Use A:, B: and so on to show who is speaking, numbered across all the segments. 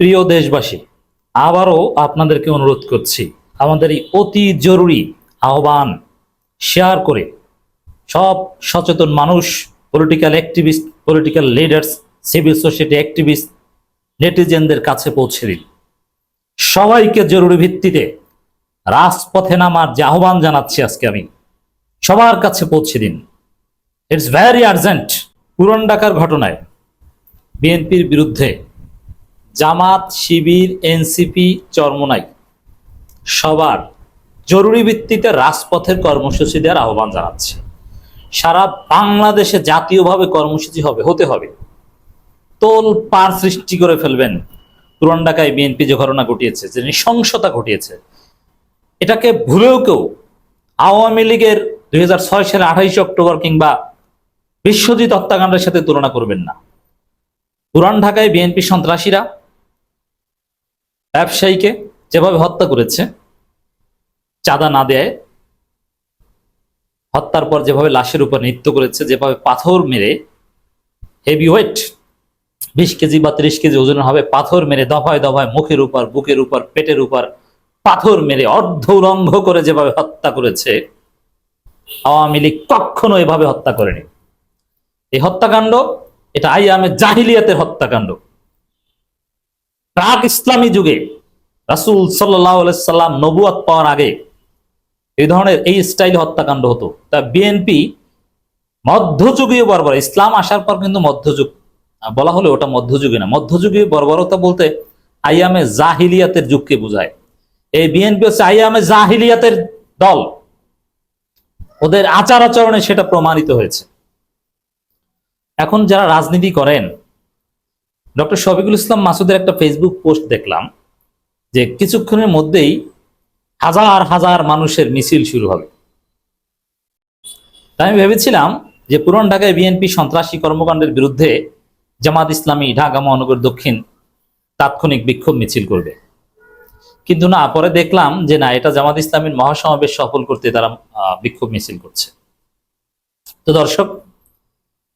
A: প্রিয় দেশবাসী, আবারও আপনাদেরকে অনুরোধ করছি, আমাদের এই অতি জরুরি আহ্বান শেয়ার করে সব সচেতন মানুষ political activist political leaders civil society activist নেটিজেনদের কাছে পৌঁছে দিন। সবাইকে জরুরি ভিত্তিতে রাজপথে নামার যে আহ্বান জানাচ্ছি আজকে আমি, সবার কাছে পৌঁছে দিন। ইটস ভ্যারি আর্জেন্ট পুরন ডাকার ঘটনায় বিএনপির বিরুদ্ধে জামাত, শিবির, এনসিপি, চরমোনাই। সবার জরুরি ভিত্তিতে রাজপথের কর্মসূচি দেওয়ার আহ্বান জানাচ্ছে। সারা বাংলাদেশে জাতীয়ভাবে কর্মসূচি হবে, হতে হবে। তোল পার সৃষ্টি করে ফেলবেন পুরান ঢাকায় বিএনপি যে ঘটনা ঘটিয়েছে, যে নৃশংসতা ঘটিয়েছে। এটাকে ভুলেও কেউ আওয়ামী লীগের দুই সালে আঠাইশে অক্টোবর কিংবা বিশ্বজিৎ হত্যাকাণ্ডের সাথে তুলনা করবেন না। পুরান ঢাকায় বিএনপি সন্ত্রাসীরা ব্যবসায়ীকে যেভাবে হত্যা করেছে, চাঁদা না দেয় হত্যার পর যেভাবে লাশের উপর নৃত্য করেছে, যেভাবে পাথর মেরে হেভি ওয়েট বিশ কেজি বা ত্রিশ কেজি ওজনের হবে, পাথর মেরে দফায় দফায় মুখের উপর, বুকের উপর, পেটের উপর পাথর মেরে অর্ধ উলঙ্ঘ করে যেভাবে হত্যা করেছে, আওয়ামী লীগ কখনো এভাবে হত্যা করেনি। এই হত্যাকাণ্ড, এটা আইয়ামে জাহিলিয়াতের হত্যাকাণ্ড। প্রাক ইসলামী যুগে রাসুল সাল্লাম নবুয়াত পাওয়ার আগে এই ধরনের এই স্টাইল হত্যাকাণ্ড হতো। তা বিএনপি মধ্যযুগীয় বর্বর, ইসলাম আসার পর কিন্তু মধ্যযুগ বলা হলে ওটা মধ্যযুগে না। মধ্যযুগীয় বর্বরতা বলতে আইয়ামে জাহিলিয়াতের যুগকে বোঝায়। এই বিএনপি হচ্ছে আইয়ামে জাহিলিয়াতের দল। ওদের আচার আচরণে সেটা প্রমাণিত হয়েছে। এখন যারা রাজনীতি করেন ডক্টর শফিকুল ইসলাম মাসুদের একটা ফেসবুক পোস্ট দেখলাম যে কিছুক্ষণের মধ্যেই হাজার হাজার মানুষের মিছিল শুরু হবে। তাই আমি ভেবেছিলাম যে পুরন ঢাকায় বিএনপি সন্ত্রাসী কর্মকাণ্ডের বিরুদ্ধে জামাত ইসলামী ঢাকা মহানগর দক্ষিণ তাৎক্ষণিক বিক্ষোভ মিছিল করবে। কিন্তু না, পরে দেখলাম যে না, এটা জামাত ইসলামীর মহাসমাবেশ সফল করতে তারা বিক্ষোভ মিছিল করছে। তো দর্শক,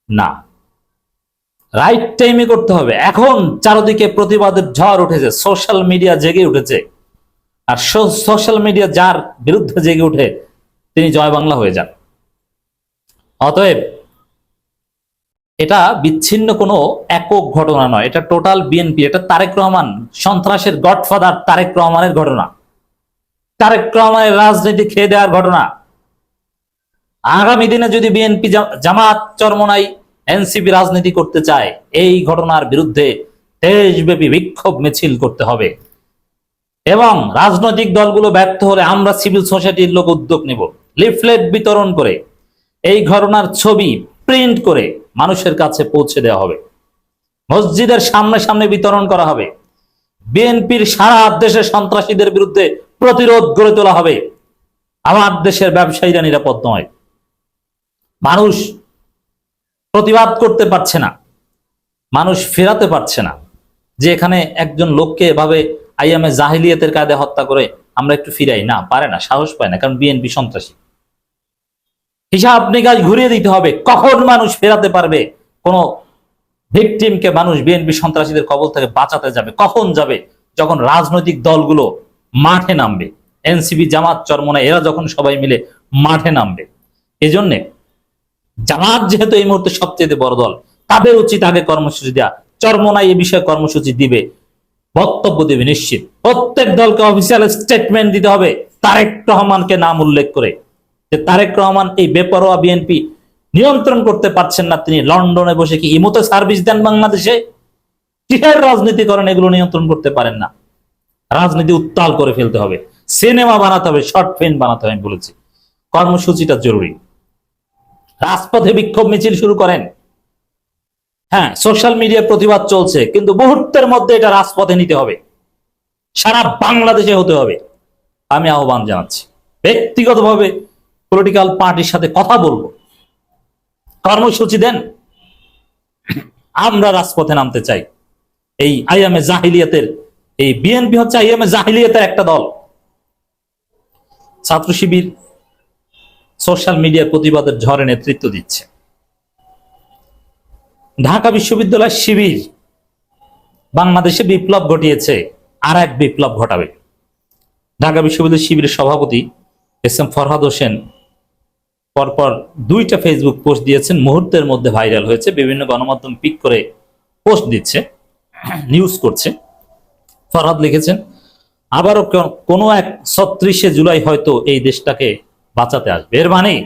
A: না। রাইট টাইমে করতে হবে। এখন চারদিকে প্রতিবাদের ঝড় উঠেছে সোশ্যাল মিডিয়া জেগে উঠেছে। আর সোশ্যাল মিডিয়া যার বিরুদ্ধে জেগে উঠে, তিনি জয় বাংলা হয়ে যান। অতএব, এটা বিচ্ছিন্ন কোনো একক ঘটনা নয়। এটা টোটাল বিএনপি এটা তারেক রহমান, সন্ত্রাসের গডফাদার তারেক রহমানের ঘটনা। তারেক রহমানের রাজনীতি খেয়ে দেওয়ার ঘটনা। আগামী দিনে যদি বিএনপি জামাত চরমনাই এনসিপি রাজনীতি করতে চায়, এই ঘটনার বিরুদ্ধে দেশব্যাপী বিক্ষোভ মিছিল করতে হবে। এবং রাজনৈতিক দলগুলো ব্যর্থ হলে আমরা সিভিল সোসাইটির লোক উদ্যোগ নেব। লিফলেট বিতরণ করে, এই ঘটনার ছবি প্রিন্ট করে মানুষের কাছে পৌঁছে দেওয়া হবে। মসজিদের সামনে সামনে বিতরণ করা হবে। বিএনপির সারা দেশে সন্ত্রাসীদের বিরুদ্ধে প্রতিরোধ গড়ে তোলা হবে। আমার দেশের ব্যবসায়ীরা নিরাপদ নয়। মানুষ প্রতিবাদ করতে পারছে না। মানুষ ফেরাতে পারছে না। যে এখানে একজন লোককে এভাবে আইএমএ জাহিলিয়াতের কায়দে হত্যা করে আমরা একটু ফিরাই, না, পারে না, সাহস পায় না, কারণ বিএনপি সন্ত্রাসী। হিসাব নিকাশ ঘুরিয়ে দিতে হবে, কখন মানুষ ফেরাতে পারবে? কোন ভিকটিমকে মানুষ বিএনপি সন্ত্রাসীদের কবল থেকে বাঁচাতে যাবে, কখন যাবে? যখন রাজনৈতিক দলগুলো মাঠে নামবে এনসিবি জামাত চরমনা এরা যখন সবাই মিলে মাঠে নামবে। এজন্যে জামাত যেহেতু এই মুহূর্তে সবচেয়ে বড় দল, তাদের উচিত আগে কর্মসূচি দেওয়া চরমনাই এ বিষয়ে কর্মসূচি দিবে, বক্তব্য দেবে নিশ্চিত। প্রত্যেক দলকে অফিসিয়াল স্টেটমেন্ট দিতে হবে, তারেক রহমানকে নাম উল্লেখ করে। যে তারেক রহমান এই বেপরোয়া বিএনপি নিয়ন্ত্রণ করতে পারছেন না, তিনি লন্ডনে বসে কি ইমোতে সার্ভিস দেন বাংলাদেশে? কিসের রাজনীতি করেন, এগুলো নিয়ন্ত্রণ করতে পারেন না। রাজনীতি উত্তাল করে ফেলতে হবে, সিনেমা বানাতে হবে শর্ট ফিল্ম বানাতে হবে, আমি বলেছি। কর্মসূচিটা জরুরি। রাজপথে বিক্ষোভ মিছিল শুরু করেন। হ্যাঁ সোশ্যাল মিডিয়ায় প্রতিবাদ চলছে, কিন্তু মুহূর্তের মধ্যে এটা রাজপথে নিতে হবে। সারা বাংলাদেশে হতে হবে। আমি আহ্বান জানাচ্ছি। ব্যক্তিগতভাবে পলিটিক্যাল পার্টির সাথে কথা বলব। কর্মসূচি দেন। আমরা রাজপথে নামতে চাই। এই আইএমএ জাহিলিয়াতের, এই বিএনপি হচ্ছে আইএমএ জাহিলিয়াতের একটা দল। ছাত্র শিবির সোশ্যাল মিডিয়ার প্রতিবাদের ঝড়ে নেতৃত্ব দিচ্ছে। ঢাকা বিশ্ববিদ্যালয় শিবির বাংলাদেশে বিপ্লব ঘটিয়েছে, আর এক বিপ্লব ঘটাবে। ঢাকা বিশ্ববিদ্যালয় শিবিরের সভাপতি এস এম ফরহাদ হোসেন পরপর দুইটা ফেসবুক পোস্ট দিয়েছেন। মুহূর্তের মধ্যে ভাইরাল হয়েছে, বিভিন্ন গণমাধ্যম পিক করে পোস্ট দিচ্ছে নিউজ করছে। ফরহাদ লিখেছেন, আবারও কোনো এক ছত্রিশে জুলাই হয়তো এই দেশটাকে বাঁচাতে আসবে। এর মানে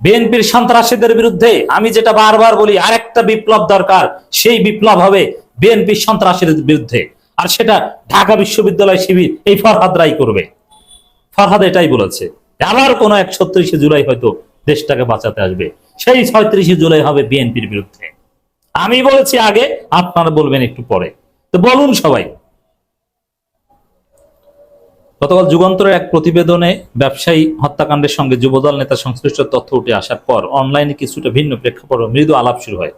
A: বিএনপির সন্ত্রাসীদের বিরুদ্ধে আমি যেটা বারবার বলি, আরেকটা বিপ্লব দরকার। সেই বিপ্লব হবে বিএনপির সন্ত্রাসীদের বিরুদ্ধে। আর সেটা ঢাকা বিশ্ববিদ্যালয় শিবির এই ফরহাদ রাই করবে। ফরহাদ এটাই বলেছে। আবার কোন এক ছত্রিশে জুলাই হয়তো দেশটাকে বাঁচাতে আসবে। সেই ছয়ত্রিশে জুলাই হবে বিএনপির বিরুদ্ধে। আমি বলেছি আগে, আপনারা বলবেন একটু পরে। তো বলুন সবাই গতকাল যুগান্তরের এক প্রতিবেদনে ব্যবসায়ী হত্যাকাণ্ডের সঙ্গে যুবদল নেতা সংশ্লিষ্ট তথ্য উঠে আসার পর অনলাইনে কিছুটা ভিন্ন প্রেক্ষাপট মৃদু আলাপ শুরু হয়।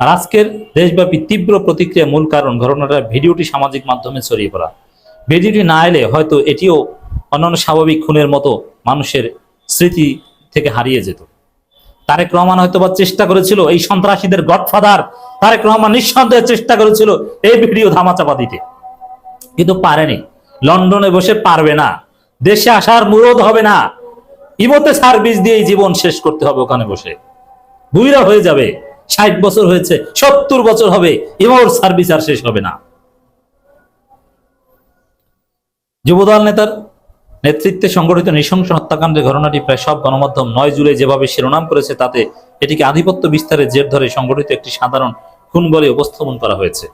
A: আর আজকের দেশব্যাপী তীব্র প্রতিক্রিয়া মূল কারণ ঘটনাটার ভিডিওটি সামাজিক মাধ্যমে ছড়িয়ে পড়া। ভিডিওটি না এলে হয়তো এটিও অন্যান্য স্বাভাবিক খুনের মতো মানুষের স্মৃতি থেকে হারিয়ে যেত। তারেক রহমান হয়তো বা চেষ্টা করেছিল, এই সন্ত্রাসীদের গডফাদার তারেক রহমান নিঃসন্দেহে চেষ্টা করেছিল এই ভিডিও ধামাচাপা দিতে। কিন্তু পারেনি। লন্ডনে বসে পারবে না। দেশে আসার মুরদ হবে না। ইমতে সার্ভিস দিয়ে জীবন শেষ করতে হবে ওখানে বসে। বুইরা হয়ে যাবে, ষাট বছর হয়েছে, সত্তর বছর হবে ইমোর সার্ভিস আর শেষ হবে না। যুবদল নেতার নেতৃত্বে সংগঠিত নৃশংস হত্যাকাণ্ডের ঘটনাটি প্রায় সব গণমাধ্যম নয় জুলাই যেভাবে শিরোনাম করেছে, তাতে এটিকে আধিপত্য বিস্তারের জের ধরে সংগঠিত একটি সাধারণ খুন বলে উপস্থাপন করা হয়েছে।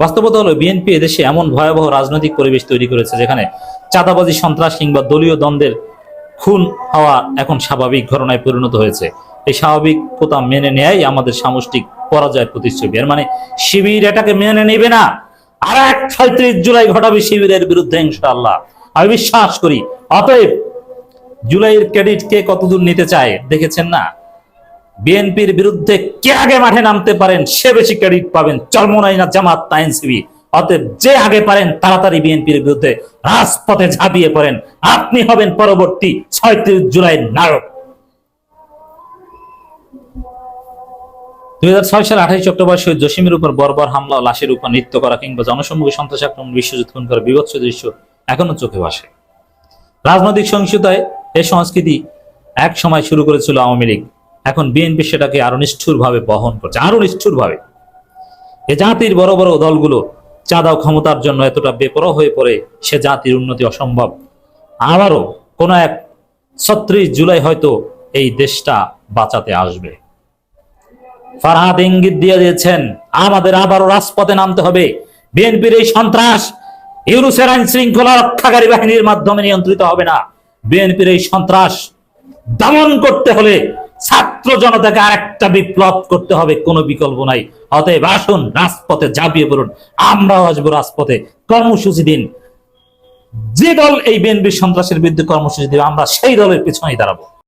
A: বাস্তবতা হলো বিএনপি এদেশে এমন ভয়াবহ রাজনৈতিক পরিবেশ তৈরি করেছে যেখানে চাঁদাবাজি, সন্ত্রাস কিংবা দলীয় দ্বন্দ্বের খুন হওয়া এখন স্বাভাবিক ঘটনায় পরিণত হয়েছে। এই স্বাভাবিকতা মেনে নেয়াই আমাদের সামষ্টিক পরাজয়ের প্রতিশ্রুতি এর মানে শিবির এটাকে মেনে নেবে না। আর এক ছয়ত্রিশ জুলাই ঘটাবে শিবিরের বিরুদ্ধে, ইনশাআল্লাহ। আমি বিশ্বাস করি, অতএব জুলাইয়ের ক্রেডিট কে কতদূর নিতে চায়, দেখেছেন না? বিএনপির বিরুদ্ধে কে আগে মাঠে নামতে পারেন, সে বেশি ক্রেডিট পাবেন। চরমনাই না জামাত না এনসিবি অতএব যে আগে পারেন, তাড়াতাড়ি বিএনপির বিরুদ্ধে রাজপথে ঝাঁপিয়ে পড়েন। আপনি হবেন পরবর্তী ছয়ত্রিশ জুলাই নায়ক। দুই হাজার ছয় সালে আঠাইশ অক্টোবর শহীদ জসিমের উপর বর্বর হামলা লাশের উপর নৃত্য করা কিংবা জনসম্মুখে সন্ত্রাস আক্রমণ বিশ্বজিৎ খুন করা বিভৎস দৃশ্য এখনও চোখে ভাসে রাজনৈতিক সহিংসতায় এই সংস্কৃতি এক সময় শুরু করেছিল আওয়ামী লীগ। এখন বিএনপি সেটাকে আরও নিষ্ঠুরভাবে বহন করছে, আরও নিষ্ঠুরভাবে। এ জাতির বড় বড় দলগুলো চাঁদা ও ক্ষমতার জন্য এতটা বেপরোয়া হয়ে পড়ে, সে জাতির উন্নতি অসম্ভব। আবারও কোন এক ছত্রিশ জুলাই হয়তো এই দেশটা বাঁচাতে আসবে। ফারহাদ ইঙ্গিত দিয়ে দিয়েছেন, আমাদের আবারও রাজপথে নামতে হবে। বিএনপির এই সন্ত্রাস ইউনুসের আইন শৃঙ্খলা রক্ষাকারী বাহিনীর মাধ্যমে নিয়ন্ত্রিত হবে না। বিএনপির এই সন্ত্রাস দমন করতে হলে ছাত্র জনতাকে আরেকটা বিপ্লব করতে হবে, কোনো বিকল্প নাই। অতএব আসুন, রাজপথে ঝাঁপিয়ে পড়ুন। আমরাও আসব রাজপথে। কর্মসূচি দিন। যে দল এই বেনবি সন্ত্রাসের বিরুদ্ধে কর্মসূচি দেবে, আমরা সেই দলের পিছনেই দাঁড়াবো।